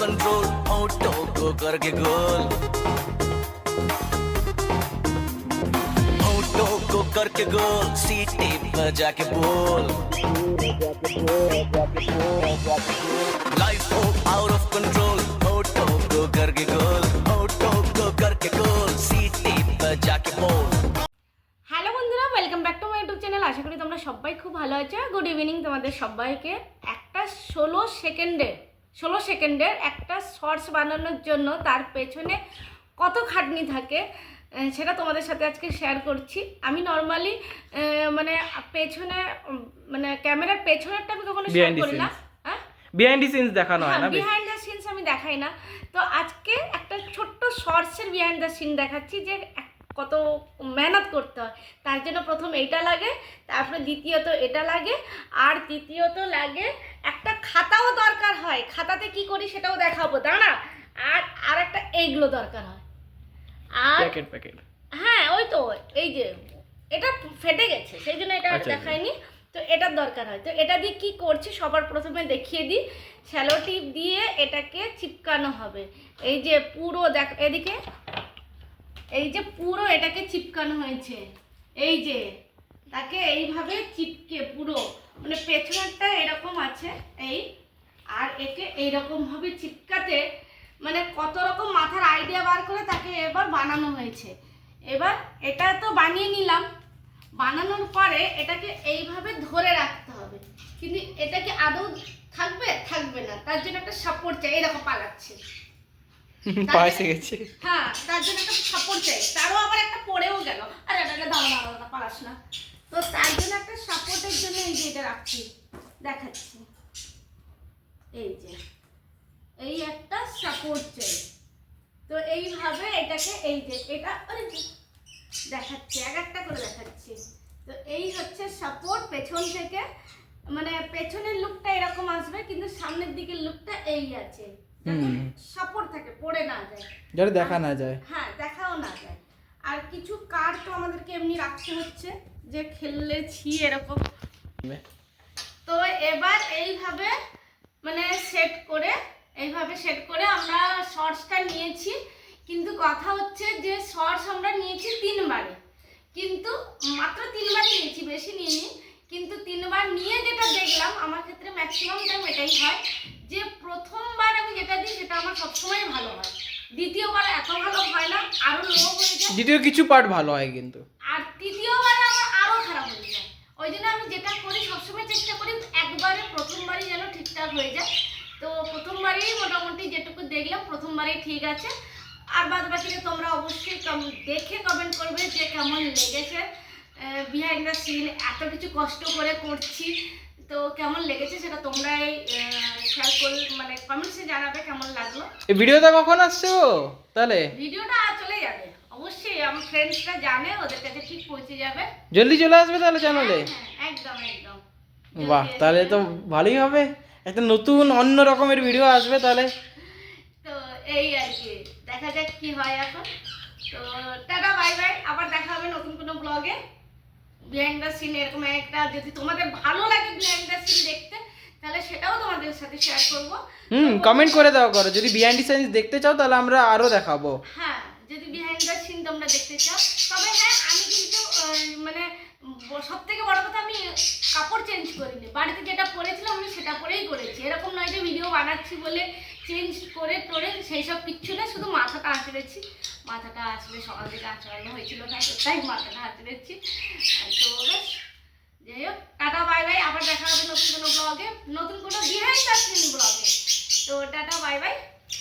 Control होठों को करके गोल होठों को करके गोल सीटी बजा के बोल लाइफ हो आउट ऑफ कंट्रोल होठों को करके गोल होठों को करके गोल सीटी बजा के बोल হ্যালো বন্ধুরা welcome back to my YouTube channel আশা করি তোমরা সবাই খুব ভালো আছো গুড ইভিনিং তোমাদের সবাইকে একটা ষোলো সেকেন্ডের ষোলো সেকেন্ডের একটা শর্টস বানানোর জন্য তার পেছনে কত খাটনি থাকে সেটা তোমাদের সাথে আজকে শেয়ার করছি। আমি নর্মালি মানে পেছনে মানে ক্যামেরার পেছনেরটা আমি কখনো শেয়ার করি না। হ্যাঁ? বিহাইন্ড দি সিনস দেখানো হয় না বিহাইন্ড দ্য সিনস আমি দেখাই না। তো আজকে একটা ছোট্ট শর্টসের বিহাইন্ড দ্য সিন দেখাচ্ছি যে কত মেহনত করতে হয়। তার জন্য প্রথম এইটা লাগে তারপরে দ্বিতীয়ত এটা লাগে আর তৃতীয়ত লাগে একটা খাতাও দরকার হয়। খাতাতে কি করি সেটাও দেখাবো দাঁড়া আর আর একটা এইগুলো দরকার হয়। আর প্যাকেট প্যাকেট। হ্যাঁ ওই তো এই যে এটা ফেটে গেছে সেই জন্য এটা আচ্ছা, আচ্ছা। দেখায়নি তো এটার দরকার হয়। তো এটা দিয়ে কি করছি সবার প্রথমে দেখিয়ে দিই। শ্যালো টিপ দিয়ে এটাকে চিপকানো হবে। এই যে পুরো দেখ এদিকে এই যে পুরো এটাকে চিপকানো হয়েছে, এই যে তাকে এইভাবে চিপকে পুরো মানে পেছনেরটা এরকম আছে এই, আর একে এইরকম ভাবে চিপকাতে মানে কত রকম মাথার আইডিয়া বার করে তাকে এবার বানানো হয়েছে। এবার এটা তো বানিয়ে নিলাম, বানানোর পরে এটাকে এইভাবে ধরে রাখতে হবে। কিন্তু এটা কি আদৌ থাকবে? থাকবে না, তার জন্য একটা সাপোর্ট চাই এরকম পালাচ্ছে। পাশে গেছে হ্যাঁ তার জন্য একটা সাপোর্ট চাই। তারও আবার একটা পড়েও গেল। আরে এটা দাঁড়া দাঁড়া দাঁড়া পালাস না। তো তার জন্য একটা সাপোর্টের জন্য এই যে এটা রাখছি। দেখাচ্ছি। এই যে এই একটা সাপোর্ট চাই। তো এইভাবে এটাকে এই যে এটা আরে দেখাচ্ছি এক একটা করে দেখাচ্ছি। তো এই হচ্ছে সাপোর্ট। পেছন থেকে মানে পেছনের লুকটা এরকম আসবে কিন্তু সামনের দিকের লুকটা এই আছে। সাপোর্ট থাকে পড়ে না যায়। যাতে দেখা না যায়। হ্যাঁ দেখাও না যায়। আর কিছু কার তো আমাদেরকে এমনি রাখতে হচ্ছে যে খেললেছি এরকম। তো এবার এইভাবে মানে সেট করে এইভাবে সেট করে আমরা শর্টসটা নিয়েছি। কিন্তু কথা হচ্ছে যে শর্টস আমরা নিয়েছি তিনবারে। কিন্তু মাত্র তিনবার নিয়েছি বেশি নিইনি। কিন্তু তিনবার নিয়ে যেটা দেখলাম আমার ক্ষেত্রে ম্যাক্সিমাম টাইম এটাই হয় যে প্রথমবার আমি যেটা দিই সেটা আমার সবসময় ভালো হয়। দ্বিতীয়বার এত ভালো হয় না আরও লো হয়ে যায়। দ্বিতীয় কিছু পার্ট ভালো হয় কিন্তু। আর তৃতীয়বারে আমার আরও খারাপ হয়ে যায়। ওই জন্য আমি যেটা করি সবসময় চেষ্টা করি একবারে প্রথমবারই যেন ঠিকঠাক হয়ে যায়। তো প্রথমবারেই মোটামুটি যেটুকু দেখলাম প্রথমবারেই ঠিক আছে। আর বাদ বাকিটা তোমরা অবশ্যই দেখে কমেন্ট করবে যে কেমন লেগেছে। বিহাইন্ড দ্য সিন এত কিছু কষ্ট করে করছি। তো কেমন লেগেছে সেটা তোমরাই শেয়ার কর মানে কমেন্টসে জানাবে কেমন লাগল। এই ভিডিওটা কখন আসছে ও তাহলে? ভিডিওটা চলে যাবে। অবশ্যই আমার ফ্রেন্ডসরা জানে ওদের কাছে ঠিক পৌঁছে যাবে। জলদি চলে আসবে তাহলে চ্যানেলে হ্যাঁ, একদম একদম। বাহ তাহলে তো ভালোই হবে। একটা নতুন অন্য রকমের ভিডিও আসবে তাহলে। তো এই আর কি দেখা যাক কি হয় এখন। তো টাটা বাই বাই আবার দেখা হবে নতুন কোনো ব্লগে বিহাইন্ড দ্য সিন এরকম একটা যদি তোমাদের ভালো লাগে বিহাইন্ড দ্য সিন দেখতে তাহলে সেটাও তোমাদের সাথে শেয়ার করব। হুম কমেন্ট করে দেওয়া করো। যদি বিহাইন্ড সাইন্স দেখতে চাও তাহলে আমরা আরও দেখাবো। হ্যাঁ যদি বিহাইন্ড দ্য সিন তোমরা দেখতে চাও তবে হ্যাঁ আমি কিন্তু মানে সব থেকে বড় কথা আমি কাপড় চেঞ্জ করিনি। বাড়িতে যেটা পরেছিলাম আমি সেটা পরেই করেছি। এরকম নয় যে ভিডিও বানাচ্ছি বলে চেঞ্জ করে টোরে সেই সব কিচ্ছু না শুধু মাথাটা আঁচড়েছি। মাথাটা আসলে সকাল থেকে আঁচড়ানো হয়েছিল তাই তাই মাথাটা আঁচড়েছি তো ব্যাস যাই হোক টাটা বাই বাই আবার দেখা হবে নতুন কোনো ব্লগে নতুন কোনো বিহাইন্ড দ্য সিন ব্লগে তো টাটা বাই বাই।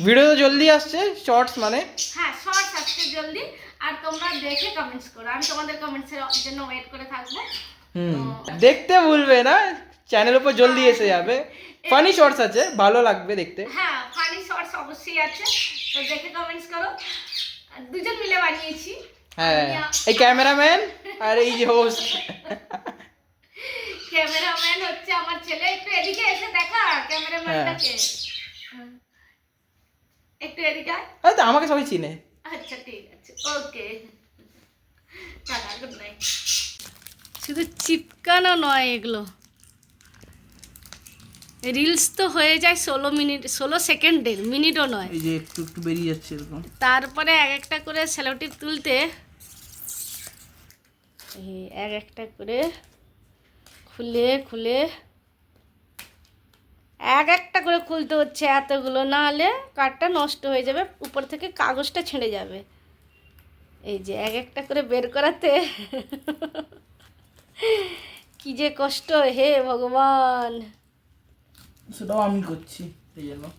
ভিডিও তো জলদি আসছে শর্টস মানে? হ্যাঁ শর্টস আসছে জলদি। আর তোমরা দেখে কমেন্টস করো। আমি তোমাদের কমেন্টসের জন্য ওয়েট করে থাকব। হুম দেখতে ভুলবে না। চ্যানেল উপর জলদি এসে যাবে। ফানি শর্টস আছে ভালো লাগবে দেখতে। হ্যাঁ ফানি শর্টস অবশ্যই আছে। তো দেখে কমেন্টস করো। দুজন মিলে বানিয়েছি। হ্যাঁ। এই ক্যামেরাম্যান আর এই যে হোস্ট ক্যামেরাম্যান হচ্ছে আমার ছেলে। একটু এদিকে এসে দেখা ক্যামেরাম্যানটাকে। একটু এদিকে আয়। হয়তো আমাকে সবাই চিনে। আচ্ছা ঠিক আছে। ওকে। টাটা গুড নাইট শুধু চিপকানো নয় এগুলো। রিলস তো হয়ে যায় ষোলো মিনিট ষোলো সেকেন্ডের মিনিটও নয়। এই যে একটু একটু বেরিয়ে যাচ্ছে এরকম। তারপরে এক একটা করে স্যালোটি তুলতে এক একটা করে খুলে খুলে এক একটা করে খুলতে হচ্ছে এতগুলো না হলে কাঠটা নষ্ট হয়ে যাবে উপর থেকে কাগজটা ছেড়ে যাবে। এই যে এক একটা করে বের করাতে কি যে কষ্ট হে ভগবান। সেটাও আমি করছি। এই জন্য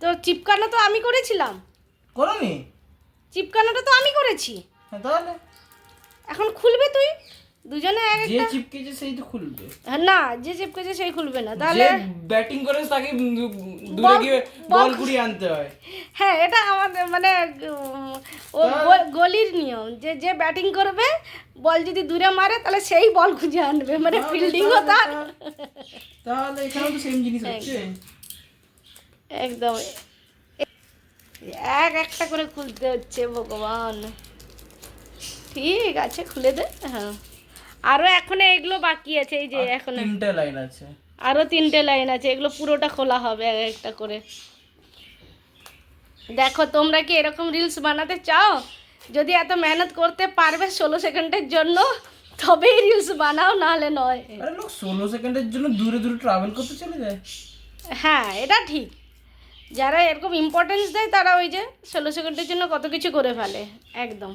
তো চিপকানো তো আমি করেছিলাম। করনি? চিপকানোটা তো আমি করেছি। হ্যাঁ তাহলে? এখন খুলবে তুই? দুজনে এক যে একটা চিপকেছে সেই তো খুলবে। হ্যাঁ, না যে চেপকেছে সেই খুলবে না। তাহলে ব্যাটিং করে তাকে দূরে গিয়ে বল- কুড়িয়ে আনতে হয়। হ্যাঁ এটা আমাদের মানে ও গলির নিয়ম। যে যে ব্যাটিং করবে বল যদি দূরে মারে তাহলে সেই বল খুঁজে আনবে। মানে ফিল্ডিংও তার তাহলে এখানেও তো সেম জিনিস হচ্ছে। একদম। এক একটা করে খুলতে হচ্ছে ভগবান। ঠিক আছে খুলে দে। হ্যাঁ। আরও এখন এগুলো বাকি আছে এই যে এখন। তিনটে লাইন আছে। আরও তিনটে লাইন আছে এগুলো পুরোটা খোলা হবে এক একটা করে। দেখো তোমরা কি এরকম রিলস বানাতে চাও? যদি এত মেহনত করতে পারবে ষোলো সেকেন্ডের জন্য তবেই রিলস বানাও নাহলে নয়। আরে লোক ষোলো সেকেন্ডের জন্য দূরে দূরে ট্রাভেল করতে চলে যায়। হ্যাঁ এটা ঠিক। যারা এরকম ইম্পর্টেন্স দেয় তারা ওই যে ষোলো সেকেন্ডের জন্য কত কিছু করে ফেলে একদম।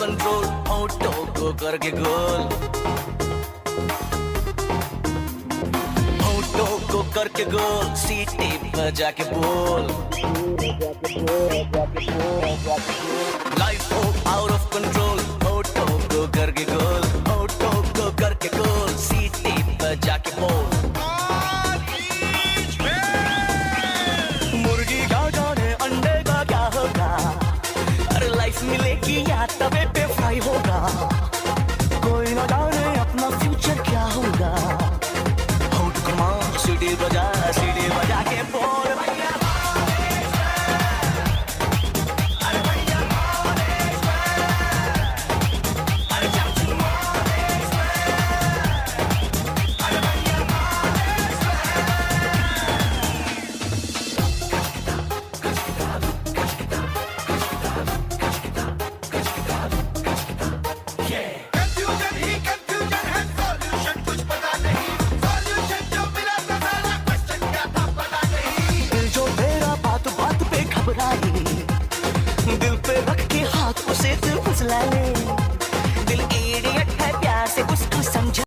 कंट्रोल होटो को करके गोल होटो को करके गोल सीटी बजा के बोल. लाइफ हो आउट ऑफ़ कंट्रोल होटो को करके गोल